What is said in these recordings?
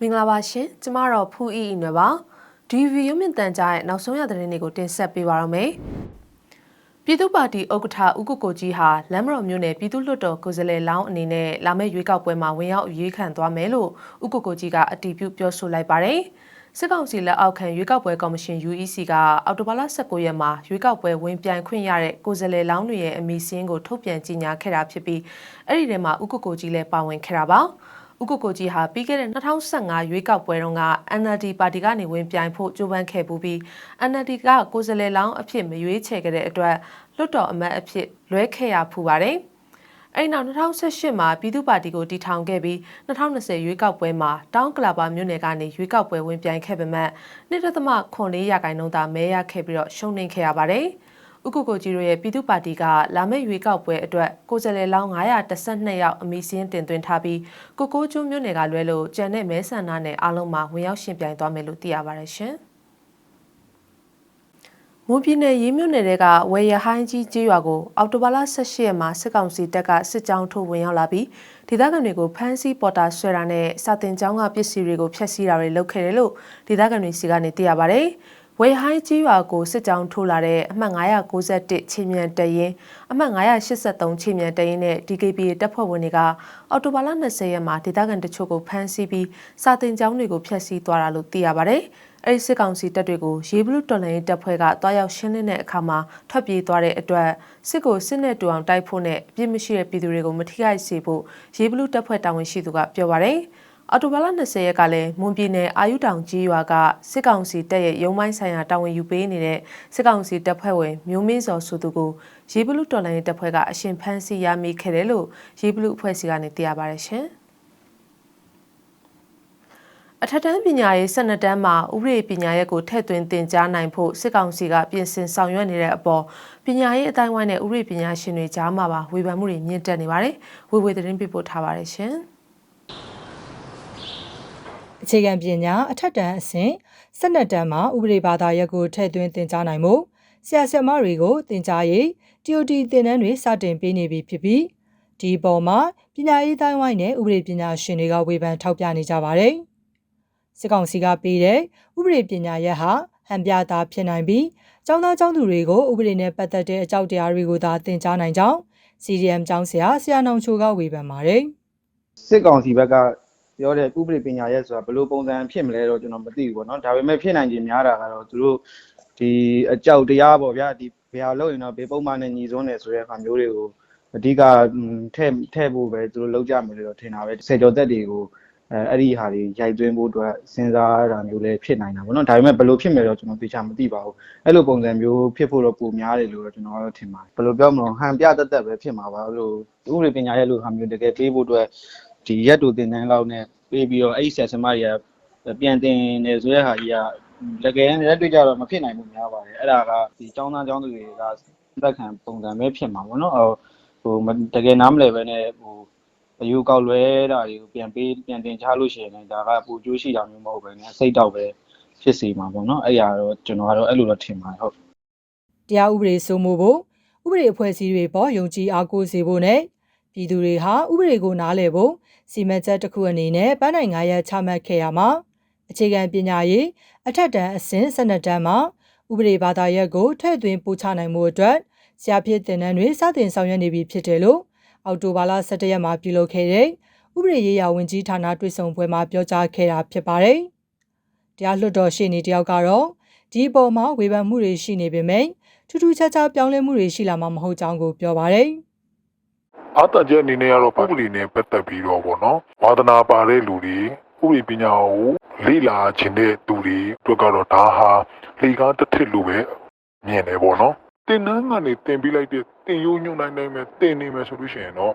မင်္ဂလာပါရှင်ကျမတော့ဖူးအီအီနွယ်ပါဒီဗီရုံမြင့်တန်ကြားရဲ့နောက်ဆုံးရသတင်းတွေကိုတင်ဆက်ပေးပါရမယ်ပြည်သူ့ပါတီဥက္ကဋ္ဌဦးကိုကိုကြီးဟာလမ်းမတော်မြို့နယ်ပြည်သူ့လွှတ်တော်ကိုယ်စားလှယ်လောင်းအနေနဲ့လာမယ့်ရွေးကောက်ပွဲမှာဝင်ရောက်ရွေးခံသွားမယ်လို့ဦးကိုကိုကြီးကအတည်ပြုပြောဆိုလိုက်ပါတယ် စစ်ကောင်စီလက်အောက်ခံရွေးကောက်ပွဲကော်မရှင် UEC ကအောက်တိုဘာလ19ရက်မှာရွေးကောက်ပွဲဝင်ပြိုင်ခွင့်ရတဲ့ကိုယ်စားလှယ်လောင်းတွေရဲ့အမည်စင်းကိုထုတ်ပြန်ကြေညာခဲ့တာဖြစ်ပြီးအဲ့ဒီထဲမှာဦးကိုကိုကြီးလည်းပါဝင်ခဲ့တာပါ။ဦးကိုကိုကြီးဟာပြီးခဲ့တဲ့2015ရွေးကောက်ပွဲတုန်းက NLD ပါတီကနေဝင်ပြိုင်ဖို့ကြိုးပမ်းခဲ့ပူပြီး NLD ကကိုယ်စားလှယ်လောင်းအဖြစ်မရွေးချယ်ခဲ့တဲ့အတွက်လွတ်တော်အမတ်အဖြစ်လွဲခဲ့ရဖူပါတယ်။ အဲဒီနောက်2018မှာပြည်သူ့ပါတီကိုတည်ထောင်ခဲ့ပြီး2020ရွေးကောက်ပွဲမှာတောင်းကလာပါမြို့နယ်ကနေရွေးကောက်ပွဲဝင်ပြိုင်ခဲ့ပေမဲ့1.4ရာခိုင်နှုန်းသာမဲရခဲ့ပြီးတော့ရှုံးနိမ့်ခဲ့ရပါတယ်။ဥက္ကုကိုကြီးတို့ရဲ့ပြည်သူ့ပါတီကလာမယ့်ရွေးကောက်ပွဲအတွက်ကိုယ်စားလှယ်လောင်း912ယောက်အမည်စင်းတင်သွင်းထားပြီးကိုကိုကျွန်းမြို့နယ်ကလွဲလို့ကျန်တဲ့မဲဆန္ဒနယ်အားလုံးမှာဝင်ရောက်ရှင်ပြိုင်သွားမယ်လို့သိရပါတယ်ရှင်။ မွန်ပြည်နယ်ရေးမြို့နယ်ကဝယ်ရဟိုင်းကြီးကျေးရွာကိုအော်တိုဘာလ18ရက်မှာစစ်ကောင်စီတပ်ကစစ်ကြောင်းထိုးဝင်ရောက်လာပြီးဒေသခံတွေကိုဖမ်းဆီးပေါ်တာဆွဲတာနဲ့စာတင်ကျောင်းကပစ္စည်းတွေကိုဖျက်ဆီးတာတွေလုပ်ခဲ့တယ်လို့ဒေသခံတွေစီကနေသိရပါတယ်။ဝေဟိုင်းကြီးရွာကိုစစ်ကြောင်းထိုးလာတဲ့အမှတ်991ချင်းမြန်တရင်အမှတ်983ချင်းမြန်တရင်နဲ့ DKP တပ်ဖွဲ့ဝင်တွေကအော်တိုဘာလ20ရက်မှာဒေသခံတချို့ကိုဖမ်းဆီးပြီးစာတင်ကျောင်းတွေကိုဖျက်ဆီးသွားတာလို့သိရပါဗျ။ အဲဒီစစ်ကောင်စီတပ်တွေကိုရေဘလူးတော်လိုင်းတပ်ဖွဲ့ကတွားရောက်ရှင်းလင်းတဲ့အခါမှာထွက်ပြေးသွားတဲ့အတွက်စစ်ကိုစစ်နဲ့တူအောင်တိုက်ဖို့နဲ့အပြစ်မရှိတဲ့ပြည်သူတွေကိုမထိခိုက်စေဖို့ရေဘလူးတပ်ဖွဲ့တာဝန်ရှိသူကပြောပါဗျ။အော်တိုဘာလ20ရက်ကလည်းမွန်ပြည်နယ်အာယုတောင်ကြီးရွာကစစ်ကောင်စီတပ်ရဲ့ရုံးမိုင်းဆိုင်ရာတာဝန်ယူပေးနေတဲ့စစ်ကောင်စီတပ်ဖွဲ့ဝင်မျိုးမင်းစော်ဆိုသူကိုရေဘလူတော်လိုင်းတပ်ဖွဲ့ကအရှင်ဖမ်းဆီးရမိခဲ့တယ်လို့ရေဘလူအဖွဲ့စီကနေသိရပါတယ်ရှင် အထက်တန်းပညာရေး12တန်းမှာဥပဒေပညာရပ်ကိုထည့်သွင်းသင်ကြားနိုင်ဖို့စစ်ကောင်စီကပြင်ဆင်ဆောင်ရွက်နေတဲ့အပေါ်ပညာရေးအတိုင်းဝိုင်းနဲ့ဥပဒေပညာရှင်တွေကြားမှာပါဝေဖန်မှုတွေမြင့်တက်နေပါတယ်။ဝေဝေသတင်းပေးပို့ထားပါတယ်ရှင်။အခြေခံပညာအထက်တန်းအဆင့်၁၂တန်းမှာဥပဒေဘာသာရပ်ကိုထည့်သွင်းသင်ကြားနိုင်မှုဆရာဆရာမတွေကိုသင်ကြားရေး TOT သင်တန်းတွေစတင်ပေးနေပြီဖြစ်ပြီးဒီပေါ်မှာပညာရေးတိုင်းဝိုင်းနဲ့ဥပဒေပညာရှင်တွေကဝေဖန်ထောက်ပြနေကြပါတယ်။ စစ်ကောင်စီကပေးတဲ့ဥပဒေပညာရပ်ဟာဟန်ပြတာဖြစ်နိုင်ပြီးကျောင်းသားကျောင်းသူတွေကိုဥပဒေနဲ့ပတ်သက်တဲ့အကြောက်တရားတွေကိုသာသင်ကြားနိုင်ကြောင်း CDM ကျောင်းဆရာဆရာနောင်ချိုကဝေဖန်ပါတယ်။စစ်ကောင်စီဘက်ကပြောတဲ့ဥပဒေပညာရဲဆိုတာဘယ်လိုပုံစံဖြစ်မလဲတော့ကျွန်တော်မသိဘူးပေါ့နော်ဒါပေမဲ့ဖြစ်နိုင်ခြင်းများတာကတော့သူတို့ဒီအကြောက်တရားပေါ့ဗျာဒီဘယ်ဟာလို့ရင်တော့ဘေးပုံမှန်နဲ့ညီစွန်းတယ်ဆိုတဲ့အခါမျိုးတွေကိုအဓိကထဲ့ထဲ့ဖို့ပဲသူတို့လောက်ကြမယ်လို့တော့ထင်တာပဲဆယ်ကျော်သက်တွေကို အဲအဲ့ဒီဟာတွေရိုက်သွင်းဖို့အတွက်စဉ်းစားတာမျိုးလည်းဖြစ်နိုင်တာပေါ့နော်ဒါပေမဲ့ဘယ်လိုဖြစ်မယ်တော့ကျွန်တော်သိချာမသိပါဘူးအဲ့လိုပုံစံမျိုးဖြစ်ဖို့တော့ပုံများတယ်လို့တော့ကျွန်တော်ကတော့ထင်ပါတယ်ဘယ်လိုပြောမလို့ဟန်ပြတက်တက်ပဲဖြစ်မှာပါလို့ဥပဒေပညာရဲ့လို့ဟာမျိုးတကယ်ပေးဖို့အတွက်ဒီရက်တူတင်တန်းလောက်နဲ့ပေးပြီးတော့အဲ့ဒီဆရာဆရာမတွေကပြန်တင်နေဆိုတဲ့ဟာကြီးကတကယ်လက်တွေ့ကြတော့မဖြစ်နိုင်ဘူးများပါတယ်အဲ့ဒါကဒီចောင်းသားចောင်းသူတွေကသက်ခံပုံစံပဲဖြစ်မှာပေါ့နော်ဟိုတကယ်နားမလည်ပဲနဲ့ဟို အယူကောက်လွဲတာတွေကိုပြန်ပေးပြန်တင်ချလို့ရှိရင်လည်းဒါကပူကျိုးရှိတာမျိုးမဟုတ်ပဲねစိတ်တော့ပဲဖြစ်စီမှာပေါ့နော်အဲ့ရတော့ကျွန်တော်ကတော့အဲ့လိုတော့ထင်ပါတယ်ဟုတ်တရားဥပဒေစိုးမိုးဖို့ဥပဒေအဖွဲ့အစည်းတွေပေါ်ယုံကြည်အားကိုးစေဖို့နဲ့ပြည်သူတွေဟာဥပဒေကိုနားလည်ဖို့စီမံချက်တစ်ခုအနေနဲ့ပန်းနိုင်9ရက်ချမှတ်ခဲ့ရမှာအခြေခံပညာရေးအထက်တန်းအဆင့်12တန်းမှာဥပဒေဘာသာရပ်ကိုထည့်သွင်းပို့ချနိုင်မှုအတွက်ဆရာဖြစ်တင်တန်းတွေစတင်ဆောင်ရွက်နေပြီဖြစ်တယ်လို့ အောက်တိုဘာလ17ရက်မှာပြုလုပ်ခဲ့တဲ့ဥပဒေရေးရာဝန်ကြီးဌာနတွေ့ဆုံပွဲမှာပြောကြားခဲ့တာဖြစ်ပါတယ်။တရားလွှတ်တော်ရှေ့နေတယောက်ကတော့ဒီအပေါ်မှာဝေဖန်မှုတွေရှိနေပေမဲ့ထူးထူးခြားခြားပြောင်းလဲမှုတွေရှိလာမှာမဟုတ်ကြောင်းကိုပြောပါတယ်။အားတန်ချက်အနေနဲ့ကတော့ပုဂ္ဂလိနဲ့ပတ်သက်ပြီးတော့ဗောနော်ဝါသနာပါတဲ့လူတွေဥပဒေပညာကိုလေ့လာခြင်းတဲ့သူတွေအတွက်ကတော့ဒါဟာလေကားတစ်ထစ်လိုပဲမြင်တယ်ဗောနော် တင်နန်းကနေတင်ပြီးလိုက်တဲ့တင်ယိုးညွှန်နိုင်နိုင်မဲ့တင်နေမယ်ဆိုလို့ရှိရင်တော့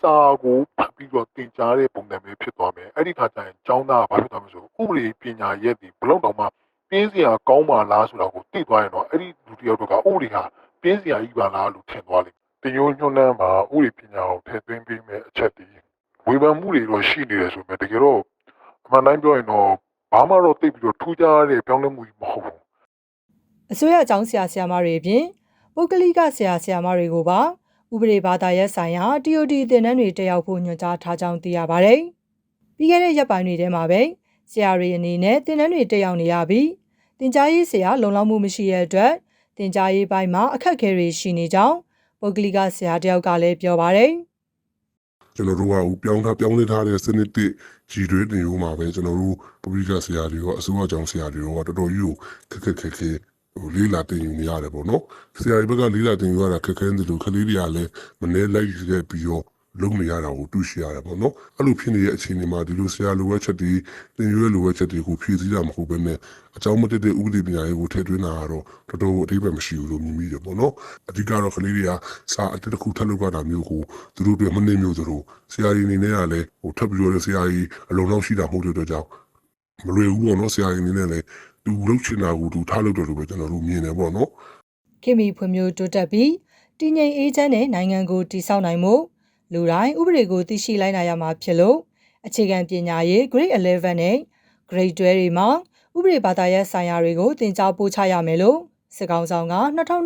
စာကိုဖတ်ပြီးတော့တင်ကြားတဲ့ပုံစံမျိုးဖြစ်သွားမယ်အဲ့ဒီခါကျရင်ကျောင်းသားကဘာဖြစ်သွားမလဲဆိုဥပဒေပညာရဲ့ဒီဘလောက်တော့မှပြင်းစရာကောင်းပါလားဆိုတာကိုသိသွားရင်တော့အဲ့ဒီလူတယောက်တော့ကဥပဒေဟာပြင်းစရာကြီးပါလားလို့ထင်သွားလိမ့်မယ်တင်ယိုးညွှန်နှမ်းမှာဥပဒေပညာကိုထည့်သွင်းပေးမယ်အချက်ဒီဝေဖန်မှုတွေတော့ရှိနေတယ်ဆိုပေမဲ့တကယ်တော့အမှန်တိုင်းပြောရင်တော့ဘာမှတော့သိပြီးတော့ထူးခြားတဲ့ပြောင်းလဲမှုကြီးမဟုတ်ဘူးအစိုးရအကြောင်းဆရာဆရာမတွေအပြင် ပုဂ္ဂလိကဆရာဆရာမတွေကိုပါဥပဒေဘာသာရပ်ဆိုင်ရာ TOD သင်တန်းတွေတက်ရောက်ဖို့ညွှန်ကြားထားကြောင်းသိရပါတယ်။ပြီးခဲ့တဲ့ရက်ပိုင်းတွေထဲမှာပဲဆရာတွေအနေနဲ့သင်တန်းတွေတက်ရောက်နေရပြီးသင်ကြားရေးဆရာလုံလောက်မှုမရှိတဲ့အတွက်သင်ကြားရေးပိုင်းမှာအခက်အခဲတွေရှိနေကြောင်းပုဂ္ဂလိကဆရာတယောက်ကလည်းပြောပါတယ်။ကျွန်တော်တို့ကဟိုပြောင်းထားပြောင်းလဲထားတဲ့စနစ်တစ်ကြီးတွေနေဦးမှာပဲကျွန်တော်တို့ပဘလိကဆရာတွေရောအစိုးရကြောင်ဆရာတွေရောတော်တော်ကြီးကိုခက်ခက်ခဲခဲ ဟိုလေးလာတင်ယူနေရတယ်ပေါ့နော်ဆရာတွေဘက်ကလေးလာတင်ယူရတာခက်ခဲနေတယ်လို့ကလေးတွေကလည်းမနေလိုက်ခဲ့ပြီးတော့လုံးနေရတာကိုတွေ့ရှိရတယ်ပေါ့နော်အဲ့လိုဖြစ်နေတဲ့အခြေအနေမှာဒီလိုဆရာလိုဝက်ချက်တွေတင်ယူရလိုဝက်ချက်တွေကိုဖြည့်ဆည်းတာမဟုတ်ဘဲနဲ့အကြောင်းမတည့်တဲ့ဥပဒေပညာရေးကိုထည့်သွင်းတာကတော့တော်တော်အဓိပ္ပာယ်မရှိဘူးလို့မြင်မိတယ်ပေါ့နော်အဓိကတော့ကလေးတွေကစာအတက်တစ်ခုထပ်လုပ်ရတာမျိုးကိုသူတို့တွေမနှိမ့်မျိုးသူတို့ဆရာကြီးအနေနဲ့ကလည်းဟိုထပ်ပြီးတော့ဆရာကြီးအလုံးလုံးရှိတာမဟုတ်တဲ့အတွက်ကြောင့်မလွယ်ဘူးပေါ့နော်ဆရာကြီးအနေနဲ့လည်း သူလုပ်ချင်တာကိုသူထားလုပ်တယ်လို့ပဲကျွန်တော်တို့မြင်တယ်ပေါ့နော်ခင်မီဖွံ့ဖြိုးတိုးတက်ပြီးတည်ငြိမ်အေးချမ်းတဲ့နိုင်ငံကိုတည်ဆောက်နိုင်မှုလူတိုင်းဥပဒေကိုသိရှိလိုက်နိုင်ရမှာဖြစ်လို့အခြေခံပညာရေး Grade 11နဲ့ Grade 12တွေမှာဥပဒေဘာသာရပ်ဆိုင်ရာတွေကိုသင်ကြားပို့ချရမယ်လို့စစ်ကောင်ဆောင်က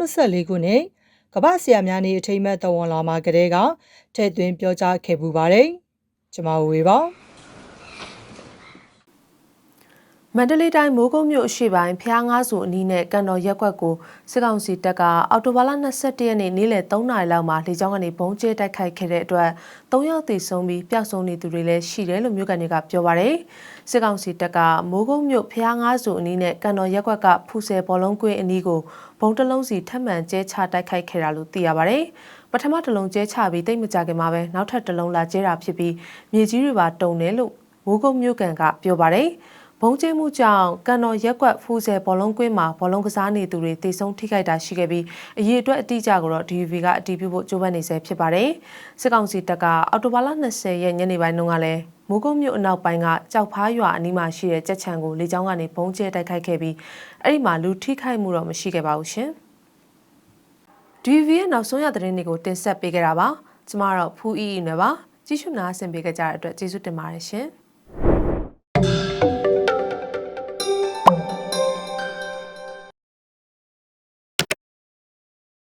2024ခုနှစ်ကမ္ဘာဆရာများနေ့အထိမ်းအမှတ်တော်ဝန်လာမှာကတည်းကထည့်သွင်းပြောကြားခဲ့ပူပါတယ်။ကျွန်မဝေပါ မန္တလေးတိုင်းမိုးကုတ်မြို့အရှိပိုင်းဖျားငါးစုအနီးနဲ့ကန်တော်ရက်ကွက်ကိုစစ်ကောင်စီတပ်ကအော်တိုဘာလ22ရက်နေ့နေ့လယ်3နာရီလောက်မှာလေကြောင်းကနေဘုံကျဲတိုက်ခိုက်ခဲ့တဲ့အတွက်3ယောက်သေဆုံးပြီးပျောက်ဆုံးနေသူတွေလည်းရှိတယ်လို့မြို့ကန်တွေကပြောပါရယ်စစ်ကောင်စီတပ်ကမိုးကုတ်မြို့ဖျားငါးစုအနီးနဲ့ကန်တော်ရက်ကွက်ကဖူဆယ်ဘောလုံးကွင်းအနီးကိုဘုံတစ်လုံးစီထပ်မံကျဲချတိုက်ခိုက်ခဲ့တာလို့သိရပါရယ်ပထမတစ်လုံးကျဲချပြီးတိတ်မကြခင်မှာပဲနောက်ထပ်တစ်လုံးလာကျဲတာဖြစ်ပြီးမြေကြီးတွေပါတုံတယ်လို့မိုးကုတ်မြို့ကန်ကပြောပါရယ် ဘုံကျင်းမှုကြောင့်ကန်တော်ရက်ကွက်ဖူးဆယ်ဘောလုံးကွင်းမှာဘောလုံးကစားနေသူတွေတေဆုံးထိခိုက်တာရှိခဲ့ပြီးအရေးအတွက်အတိအကျကိုတော့ DVB ကအတည်ပြုဖို့ကြိုးပမ်းနေဆဲဖြစ်ပါတယ်။စစ်ကောင်စီတပ်ကအော်တိုဘာလ20ရက်ညနေပိုင်းတုန်းကလည်းမိုးကုတ်မြို့အနောက်ပိုင်းကကြောက်ဖားရွာအနီးမှာရှိတဲ့ကြက်ချံကိုလေကြောင်းကနေဘုံကျဲတိုက်ခိုက်ခဲ့ပြီးအဲ့ဒီမှာလူထိခိုက်မှုတော့မရှိခဲ့ပါဘူးရှင်။ DVB ရဲ့နောက်ဆုံးရသတင်းတွေကိုတင်ဆက်ပေးခဲ့တာပါ။ကျမတော့ဖူးအီအီနွယ်ပါ။ကြည့်ရှုနားဆင်ပေးကြတဲ့အတွက်ကျေးဇူးတင်ပါတယ်ရှင်။